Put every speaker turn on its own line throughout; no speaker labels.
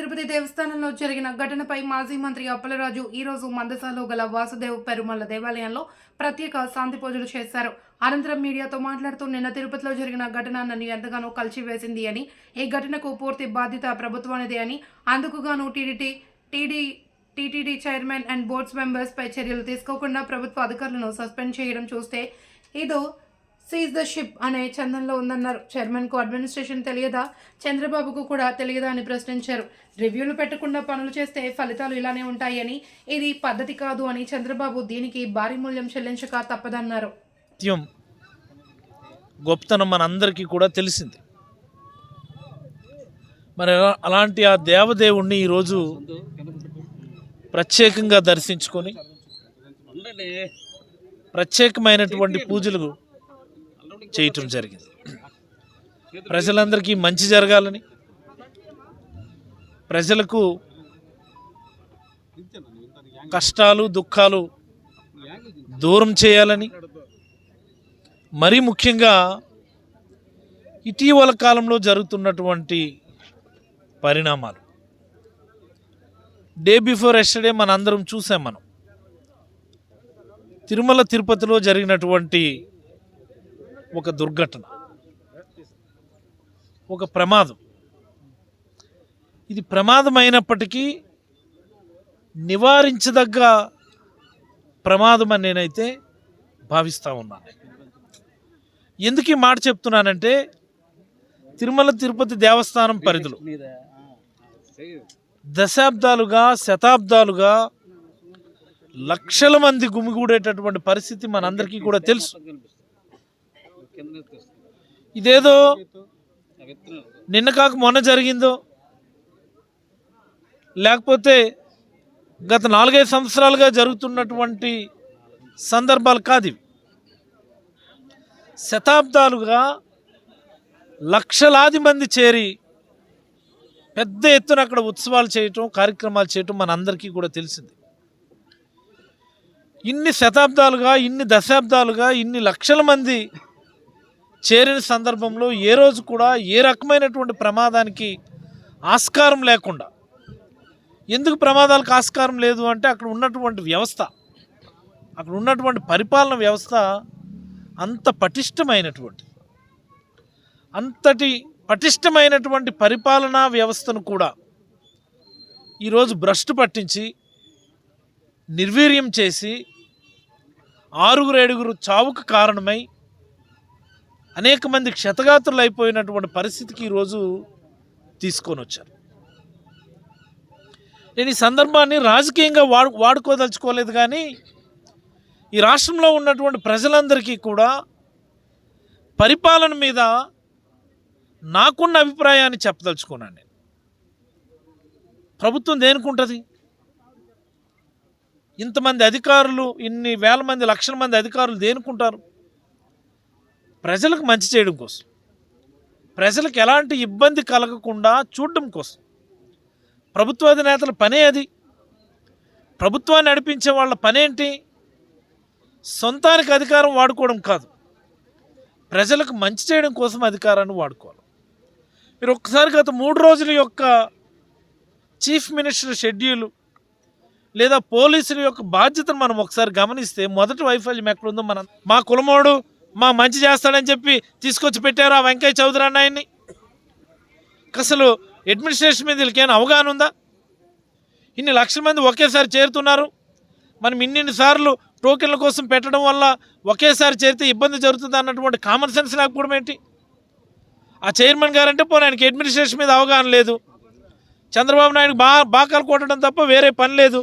తిరుపతి దేవస్థానంలో జరిగిన ఘటనపై మాజీ మంత్రి అప్పలరాజు ఈరోజు మందసాలో గల వాసుదేవ్ పెరుమల్ల దేవాలయంలో ప్రత్యేక శాంతి పూజలు చేశారు. అనంతరం మీడియాతో మాట్లాడుతూ నిన్న తిరుపతిలో జరిగిన ఘటన నన్ను ఎంతగానో కలిసివేసింది అని ఈ ఘటనకు పూర్తి బాధ్యత ప్రభుత్వానిదే అని అందుకుగాను TDT TD TTD chairman and boards members పై చర్యలు తీసుకోకుండా ప్రభుత్వ అధికారులను సస్పెండ్ చేయడం చూస్తే ఇదో సీజ్ ద షిప్ అనే చందంలో ఉందన్నారు. చైర్మన్కు అడ్మినిస్ట్రేషన్ తెలియదా? చంద్రబాబుకు కూడా తెలియదా అని ప్రశ్నించారు. రివ్యూలు పెట్టకుండా పనులు చేస్తే ఫలితాలు ఇలానే ఉంటాయని ఇది పద్ధతి కాదు అని చంద్రబాబు దీనికి భారీ మూల్యం చెల్లించక తప్పదన్నారు.
గొప్పతనం మనందరికీ కూడా తెలిసింది. మరి అలాంటి ఆ దేవదేవుణ్ణి ఈరోజు ప్రత్యేకంగా దర్శించుకొని ప్రత్యేకమైనటువంటి పూజలు చేయటం జరిగింది. ప్రజలందరికీ మంచి జరగాలని ప్రజలకు కష్టాలు దుఃఖాలు దూరం చేయాలని మరీ ముఖ్యంగా ఇటీవల కాలంలో జరుగుతున్నటువంటి పరిణామాలు. డే బిఫోర్ ఎస్టర్డే మనందరం చూసాం మనం. తిరుమల తిరుపతిలో జరిగినటువంటి ఒక దుర్ఘటన ఒక ప్రమాదం. ఇది ప్రమాదం అయినప్పటికీ నివారించదగ్గ ప్రమాదం అని నేనైతే భావిస్తూ ఉన్నాను ఎందుకు ఈ మాట చెప్తున్నానంటే తిరుమల తిరుపతి దేవస్థానం పరిధిలో దశాబ్దాలుగా శతాబ్దాలుగా లక్షల మంది గుమిగూడేటటువంటి పరిస్థితి మనందరికీ కూడా తెలుసు. ఇదేదో నిన్న కాక మొన్న జరిగిందో? లేకపోతే గత నాలుగైదు సంవత్సరాలుగా జరుగుతున్నటువంటి సందర్భాలు కాదు ఇవి. శతాబ్దాలుగా లక్షలాది మంది చేరి పెద్ద ఎత్తున అక్కడ ఉత్సవాలు చేయటం కార్యక్రమాలు చేయటం మనందరికీ కూడా తెలిసింది. ఇన్ని శతాబ్దాలుగా ఇన్ని దశాబ్దాలుగా ఇన్ని లక్షల మంది చేరిన సందర్భంలో ఏ రోజు కూడా ఏ రకమైనటువంటి ప్రమాదానికి ఆస్కారం లేకుండా ఎందుకు ప్రమాదాలకు ఆస్కారం లేదు అంటే అక్కడ ఉన్నటువంటి వ్యవస్థ అక్కడ ఉన్నటువంటి పరిపాలన వ్యవస్థ అంత పటిష్టమైనటువంటి అంతటి పటిష్టమైనటువంటి పరిపాలనా వ్యవస్థను కూడా ఈరోజు భ్రష్టు పట్టించి నిర్వీర్యం చేసి ఆరుగురు ఏడుగురు చావుకు కారణమై అనేక మంది క్షతగాత్రులు అయిపోయినటువంటి పరిస్థితికి ఈరోజు తీసుకొని వచ్చారు. నేను ఈ సందర్భాన్ని రాజకీయంగా వాడు వాడుకోదలుచుకోలేదు కానీ ఈ రాష్ట్రంలో ఉన్నటువంటి ప్రజలందరికీ కూడా పరిపాలన మీద నాకున్న అభిప్రాయాన్ని చెప్పదలుచుకున్నాను నేను. ప్రభుత్వం దేనికుంటుంది? ఇంతమంది అధికారులు ఇన్ని వేల మంది లక్షల మంది అధికారులు దేనికుంటారు? ప్రజలకు మంచి చేయడం కోసం. ప్రజలకు ఎలాంటి ఇబ్బంది కలగకుండా చూడడం కోసం. ప్రభుత్వాధినేతల పనే అది. ప్రభుత్వాన్ని నడిపించే వాళ్ళ పనేంటి? సొంతానికి అధికారం వాడుకోవడం కాదు. ప్రజలకు మంచి చేయడం కోసం అధికారాన్ని వాడుకోవాలి. మీరు ఒక్కసారి గత మూడు రోజుల యొక్క చీఫ్ మినిస్టర్ షెడ్యూల్ లేదా పోలీసుల యొక్క బాధ్యతను మనం ఒకసారి గమనిస్తే మొదటి వైఫల్యం ఎక్కడుందో మనం మా కులమోడు మా మంచి చేస్తాడని చెప్పి తీసుకొచ్చి పెట్టారు ఆ వెంకయ్య చౌదరి అన్నాయన్ని అసలు అడ్మినిస్ట్రేషన్ మీద వీళ్ళకేమైనా అవగాహన ఉందా? ఇన్ని లక్షల మంది ఒకేసారి చేరుతున్నారు. మనం ఇన్నిన్ని సార్లు టోకెన్ల కోసం పెట్టడం వల్ల ఒకేసారి చేరితే ఇబ్బంది జరుగుతుంది అన్నటువంటి కామన్ సెన్స్ లేకపోవడం ఏంటి? ఆ చైర్మన్ గారంటే పోనీ ఆయనకి అడ్మినిస్ట్రేషన్ మీద అవగాహన లేదు. చంద్రబాబు నాయుడు బా బాకాలు కొట్టడం తప్ప వేరే పని లేదు.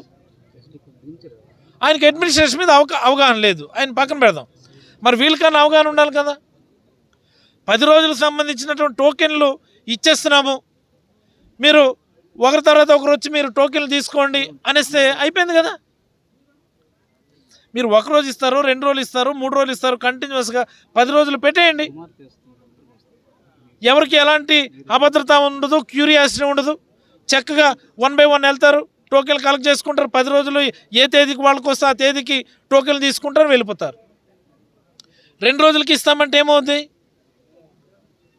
ఆయనకి అడ్మినిస్ట్రేషన్ మీద అవగాహన లేదు. ఆయన పక్కన పెడదాం. మరి వీళ్ళకన్నా అవగాహన ఉండాలి కదా. పది రోజులకు సంబంధించినటువంటి టోకెన్లు ఇచ్చేస్తున్నాము. మీరు ఒకరి తర్వాత ఒకరు వచ్చి మీరు టోకెన్లు తీసుకోండి అనేస్తే అయిపోయింది కదా. మీరు ఒక రోజు ఇస్తారు రెండు రోజులు ఇస్తారు మూడు రోజులు ఇస్తారు కంటిన్యూస్గా పది రోజులు పెట్టేయండి. ఎవరికి ఎలాంటి అభద్రత ఉండదు క్యూరియాసిటీ ఉండదు. చక్కగా వన్ బై వన్ వెళ్తారు టోకెన్లు కలెక్ట్ చేసుకుంటారు. పది రోజులు ఏ తేదీకి వాళ్ళకి వస్తే ఆ తేదీకి టోకెన్లు తీసుకుంటారు వెళ్ళిపోతారు. రెండు రోజులకి ఇస్తామంటే ఏమవుద్ది?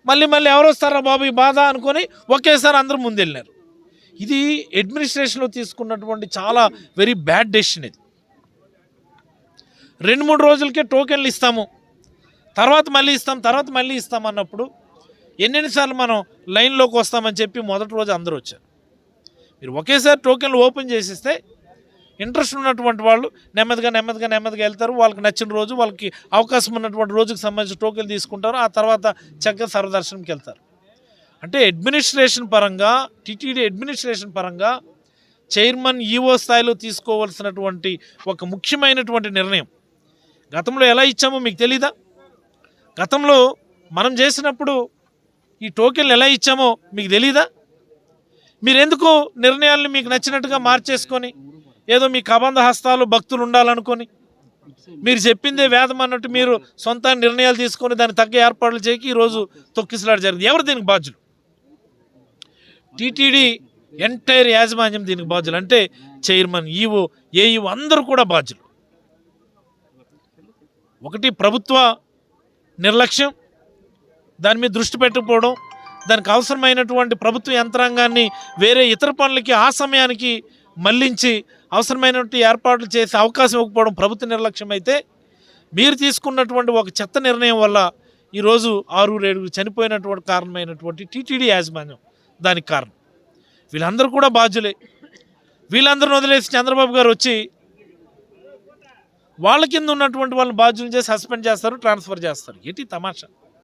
మళ్ళీ మళ్ళీ ఎవరు వస్తారా బాబు ఈ బాధ అనుకొని ఒకేసారి అందరూ ముందెళ్ళినారు. ఇది అడ్మినిస్ట్రేషన్లో తీసుకున్నటువంటి చాలా వెరీ బ్యాడ్ డెసిషన్ ఇది. రెండు మూడు రోజులకే టోకెన్లు ఇస్తాము. తర్వాత మళ్ళీ ఇస్తాం తర్వాత మళ్ళీ ఇస్తాం అన్నప్పుడు ఎన్నెన్నిసార్లు మనం లైన్లోకి వస్తామని చెప్పి మొదటి రోజు అందరూ వచ్చారు. మీరు ఒకేసారి టోకెన్లు ఓపెన్ చేసిస్తే ఇంట్రెస్ట్ ఉన్నటువంటి వాళ్ళు నెమ్మదిగా నెమ్మదిగా నెమ్మదిగా వెళ్తారు. వాళ్ళకి నచ్చిన రోజు వాళ్ళకి అవకాశం ఉన్నటువంటి రోజుకి సంబంధించిన టోకెన్లు తీసుకుంటారు. ఆ తర్వాత చక్కగా సర్వదర్శనంకి వెళ్తారు. అంటే అడ్మినిస్ట్రేషన్ పరంగా టీటీడీ అడ్మినిస్ట్రేషన్ పరంగా చైర్మన్ ఈఓ స్థాయిలో తీసుకోవాల్సినటువంటి ఒక ముఖ్యమైనటువంటి నిర్ణయం. గతంలో ఎలా ఇచ్చామో మీకు తెలీదా? గతంలో మనం చేసినప్పుడు ఈ టోకెన్లు ఎలా ఇచ్చామో మీకు తెలీదా? మీరెందుకు నిర్ణయాల్ని నిర్ణయాలను మీకు నచ్చినట్టుగా మార్చేసుకొని ఏదో మీ కబంధ హస్తాలు భక్తులు ఉండాలనుకొని. మీరు చెప్పిందే వేదం అన్నట్టు మీరు సొంత నిర్ణయాలు తీసుకొని దానికి తగ్గ ఏర్పాట్లు చేయకి ఈరోజు తొక్కిసలాట జరిగింది. ఎవరు దీనికి బాధ్యులు? టీటీడీ ఎంటైర్ యాజమాన్యం దీనికి బాధ్యులు. అంటే చైర్మన్ ఈవో ఏఈఓ అందరూ కూడా బాధ్యులు. ఒకటి ప్రభుత్వ నిర్లక్ష్యం దాని మీద దృష్టి పెట్టకపోవడం దానికి అవసరమైనటువంటి ప్రభుత్వ యంత్రాంగాన్ని వేరే ఇతర పనులకి ఆ సమయానికి మళ్ళించి అవసరమైనటువంటి ఏర్పాట్లు చేసే అవకాశం ఇవ్వకపోవడం ప్రభుత్వ నిర్లక్ష్యం అయితే మీరు తీసుకున్నటువంటి ఒక చెత్త నిర్ణయం వల్ల ఈరోజు ఆరుగురు ఏడుగురు చనిపోయినటువంటి కారణమైనటువంటి టీటీడీ యాజమాన్యం దానికి కారణం. వీళ్ళందరూ కూడా బాధ్యులే. వీళ్ళందరూ వదిలేసి చంద్రబాబు గారు వచ్చి వాళ్ళ కింద ఉన్నటువంటి వాళ్ళని బాధ్యులు చేసి సస్పెండ్ చేస్తారు ట్రాన్స్ఫర్ చేస్తారు. ఏంటి తమాషా?